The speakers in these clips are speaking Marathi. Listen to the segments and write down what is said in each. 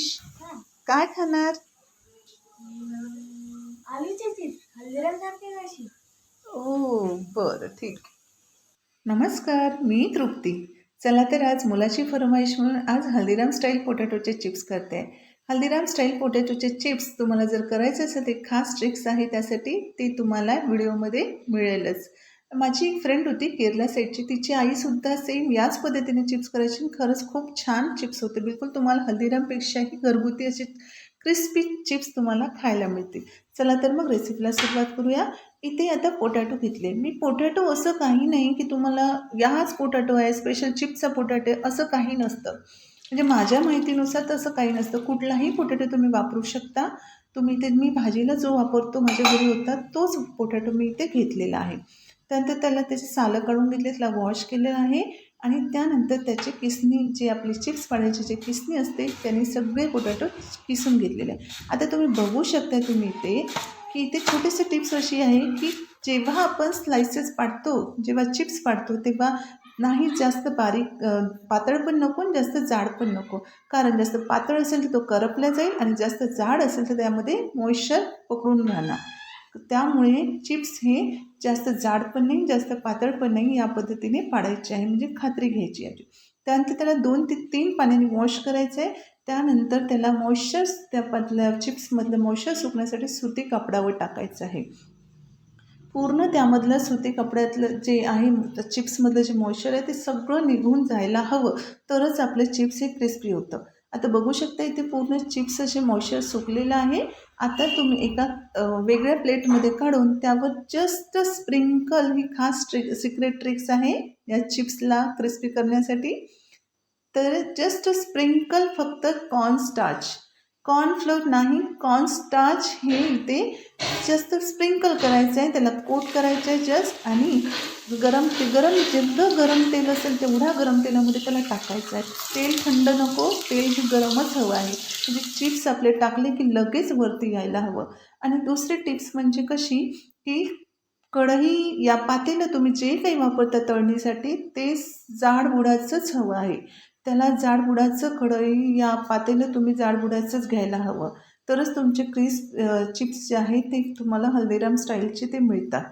आयुष? काय खाणार? ओ बरं ठीक. नमस्कार मी तृप्ती. चला तर आज मुलाची फरमाईश म्हणून आज हल्दीराम स्टाईल पोटॅटोचे चिप्स करते. हल्दीराम स्टाईल पोटॅटोचे चिप्स तुम्हाला जर करायचे असेल ते खास ट्रिक्स आहे त्यासाठी ते तुम्हाला व्हिडिओमध्ये मिळेलच. माझी एक फ्रेंड होती केरला साईडची तिची आईसुद्धा सेम याच पद्धतीने चिप्स करायची आणि खरंच खूप छान चिप्स होते. बिलकुल तुम्हाला हल्दीरामपेक्षाही घरगुती असे क्रिस्पी चिप्स तुम्हाला खायला मिळतील. चला तर मग रेसिपीला सुरुवात करूया. इथे आता पोटॅटो घेतले. मी पोटॅटो असं काही नाही की तुम्हाला याच पोटॅटो आहे स्पेशल चिप्सचा पोटॅटो असं काही नसतं. म्हणजे माझ्या माहितीनुसार तसं काही नसतं. कुठलाही पोटॅटो तुम्ही वापरू शकता. तुम्ही ते मी भाजीला जो वापरतो माझ्या घरी होता तोच पोटॅटो मी इथे घेतलेला आहे. त्यानंतर त्याला त्याची सालं काढून घेतले त्याला वॉश केलेलं आहे. आणि त्यानंतर त्याचे किसणी जे आपली चिप्स पाडायची जे किसणी असते त्यांनी सगळे पोटॅटो किसून घेतलेले. आहे आता तुम्ही बघू शकता तुम्ही इथे की इथे छोटीशी टिप्स अशी आहे की जेव्हा आपण स्लायसेस पाडतो जेव्हा चिप्स पाडतो तेव्हा नाही जास्त बारीक पातळ पण नको आणि जास्त जाड पण नको. कारण जास्त पातळ असेल तर तो करपला जाईल आणि जास्त जाड असेल तर त्यामध्ये मॉइश्चर पकडून राहणार त्यामुळे चिप्स हे जास्त जाड पण नाही जास्त पातळ पण नाही या पद्धतीने पाडायचे आहे म्हणजे खात्री घ्यायची आहे. त्यानंतर त्याला दोन ते तीन पाण्याने वॉश करायचं आहे त्यानंतर त्याला मॉइश्चर त्या मधल्या चिप्समधलं मॉइश्चर सुकण्यासाठी सुती कापडावर टाकायचं आहे. पूर्ण त्यामधलं सुती कपड्यातलं जे आहे चिप्समधलं जे मॉइश्चर आहे ते सगळं निघून जायला हवं. तरच आपलं चिप्स हे क्रिस्पी होतं. आता बघू शकता इथे पूर्ण चिप्स असे मॉइश्चर सुकलेलं आहे. आता तुम्ही एका वेगळ्या प्लेटमध्ये काढून त्यावर जस्ट स्प्रिंकल ही खास ट्रिक सिक्रेट ट्रिक्स आहे या चिप्सला क्रिस्पी करण्यासाठी. तर जस्ट स्प्रिंकल फक्त कॉर्न स्टार्च कॉर्नफ्लोअर नाही कॉर्नस्टार्च हे इथे जास्त स्प्रिंकल करायचं आहे त्याला कोट करायचं आहे जस्ट आणि गरम ते गरम जेवढं गरम तेल असेल तेवढ्या गरम तेलामध्ये त्याला टाकायचं आहे तेल थंड नको तेल हे गरमच हवं आहे. म्हणजे चिप्स आपले टाकले की लगेच वरती यायला हवं. आणि दुसरी टिप्स म्हणजे कशी की कढई या पातेलं तुम्ही जे काही वापरता तळणीसाठी ते जाड बुडाचंच हवं आहे. त्याला जाडबुडाचं कढई या पातेलं तुम्ही जाडबुडाचंच घ्यायला हवं. तरच तुमचे क्रिस चिप्स जे आहेत ते तुम्हाला हल्दीराम स्टाईलचे ते मिळतात.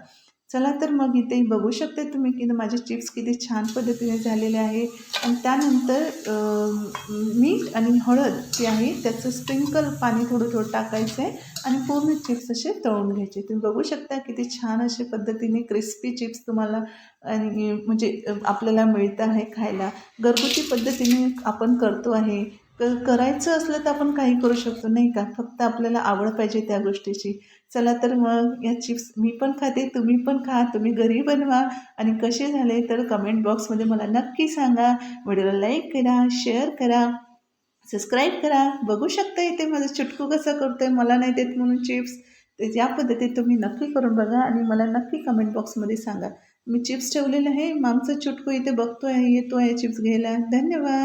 चला तर मग इथे बघू शकते तुम्ही की माझे चिप्स किती छान पद्धतीने झालेले आहे. आणि त्यानंतर मीठ आणि हळद जे आहे त्याचं स्प्रिंकल पाणी थोडं थोडं टाकायचं आहे आणि पूर्ण चिप्स असे तळून घ्यायचे. तुम्ही बघू शकता किती छान असे पद्धतीने क्रिस्पी चिप्स तुम्हाला आणि म्हणजे आपल्याला मिळतं आहे खायला. घरगुती पद्धतीने आपण करतो आहे. करायचं असलं तर आपण काही करू शकतो नाही का? फक्त आपल्याला आवड पाहिजे त्या गोष्टीची. चला तर मग या चिप्स मी पण खाते तुम्ही पण खा तुम्ही घरी बनवा. आणि कसे झाले तर कमेंट बॉक्समध्ये मला नक्की सांगा. व्हिडिओला लाईक करा शेअर करा सबस्क्राईब करा. बघू शकता इथे माझं चुटकू कसं करतो आहे मला नाही देत म्हणून चिप्स तर या पद्धतीत तुम्ही नक्की करून बघा आणि मला नक्की कमेंट बॉक्समध्ये सांगा. मी चिप्स ठेवलेलं आहे. मागचं चुटकू इथे बघतो आहे येतो आहे चिप्स घ्यायला. धन्यवाद.